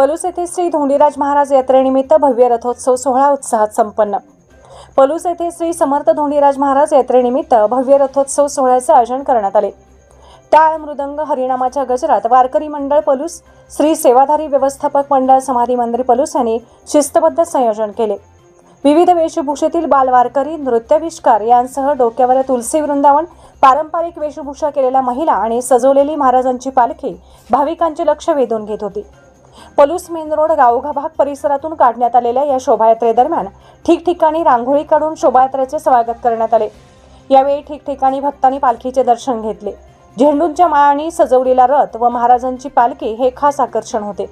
पलूस येथे श्री धोंडीराज महाराज यात्रेनिमित्त भव्य रथोत्सव सोहळा उत्साहात संपन्न. पलूस येथे श्री समर्थ धोंडीराज महाराज यात्रेनिमित्त भव्य रथोत्सव सोहळ्याचे आयोजन करण्यात आले. टाळ मृदंग हरिनामाच्या गजरात वारकरी मंडळ पलूस श्री सेवाधारी व्यवस्थापक मंडळ समाधी मंदिर पलूस यांनी शिस्तबद्ध संयोजन केले. विविध वेशभूषेतील बालवारकरी नृत्यविष्कार यांसह डोक्यावर तुलसी वृंदावन पारंपरिक वेशभूषा केलेल्या महिला आणि सजवलेली महाराजांची पालखी भाविकांचे लक्ष वेधून घेत होती. पलूस मेन रोड गावोगा भाग परिसरातून काढण्यात आलेल्या या शोभायात्रेदरम्यान ठिकठिकाणी रांगोळी काढून शोभायात्रेचे स्वागत करण्यात आले. यावेळी ठिकठिकाणी भक्तांनी पालखीचे दर्शन घेतले. झेंडूंच्या माळांनी सजवलेला रथ व महाराजांची पालखी हे खास आकर्षण होते.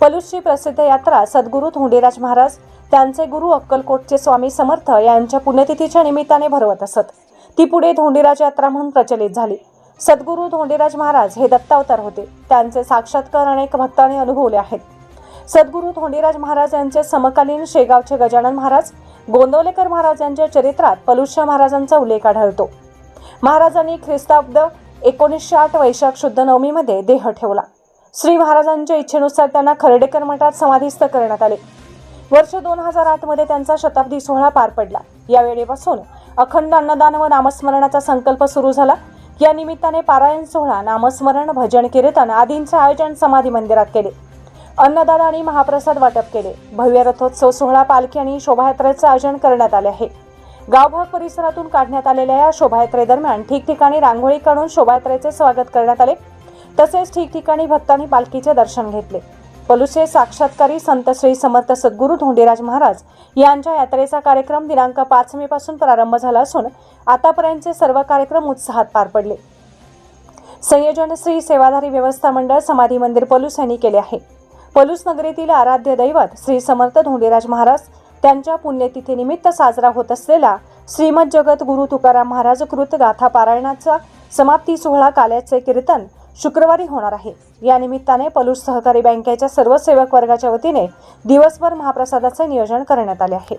पलूसची प्रसिद्ध यात्रा सद्गुरू धोंडीराज महाराज त्यांचे गुरु अक्कलकोटचे स्वामी समर्थ यांच्या पुण्यतिथीच्या निमित्ताने भरवत असत. ती पुढे धोंडीराज यात्रा म्हणून प्रचलित झाली. सद्गुरू धोंडीराज महाराज हे दत्तावतार होते. त्यांचे साक्षात्कार अनेक भक्तांनी अनुभवले आहेत. सद्गुरू धोंडीराज महाराज यांचे समकालीन शेगावचे गजानन महाराज गोंदवलेकर महाराज यांच्या चरित्रात पलुष्य महाराजांचा उल्लेख आढळतो. महाराजांनी ख्रिस्ताब्द एकोणीसशे आठ वैशाख शुद्ध नवमीमध्ये देह ठेवला. श्री महाराजांच्या इच्छेनुसार त्यांना खर्डेकर मठात समाधीस्थ करण्यात आले. वर्ष दोन हजार आठमध्ये त्यांचा शताब्दी सोहळा पार पडला. या वेळेपासून अखंड अन्नदान व नामस्मरणाचा संकल्प सुरू झाला. या निमित्ताने पारायण सोहळा नामस्मरण भजन कीर्तन आदींचे आयोजन समाधी मंदिरात केले. अन्नदान आणि महाप्रसाद वाटप केले. भव्य रथोत्सव सोहळा पालखी आणि शोभायात्रेचे आयोजन करण्यात आले आहे. गावभाग परिसरातून काढण्यात आलेल्या या शोभायात्रेदरम्यान ठिकठिकाणी रांगोळी काढून शोभायात्रेचे स्वागत करण्यात आले. तसेच ठिकठिकाणी भक्तांनी पालखीचे दर्शन घेतले. पलुसे साक्षात्कारी संत श्री समर्थ सद्गुरू धोंडीराज महाराज यांच्या यात्रेचा कार्यक्रम दिनांक पाच मे पासून प्रारंभ झाला असून आतापर्यंतचे सर्व कार्यक्रम उत्साहात पार पडले. संयोजन श्री सेवाधारी व्यवस्था मंडळ समाधी मंदिर पलूस यांनी केले आहे. पलूस नगरीतील आराध्य दैवत श्री समर्थ धोंडीराज महाराज त्यांच्या पुण्यतिथीनिमित्त साजरा होत असलेला श्रीमद जगत गुरु तुकाराम महाराज कृत गाथा पारायणाचा समाप्ती सोहळा काल्याचे कीर्तन शुक्रवारी होणार आहे. या निमित्ताने पलूस सहकारी बँकेच्या सर्व सेवक वर्गाच्या वतीने दिवसभर महाप्रसादाचे नियोजन करण्यात आले आहे.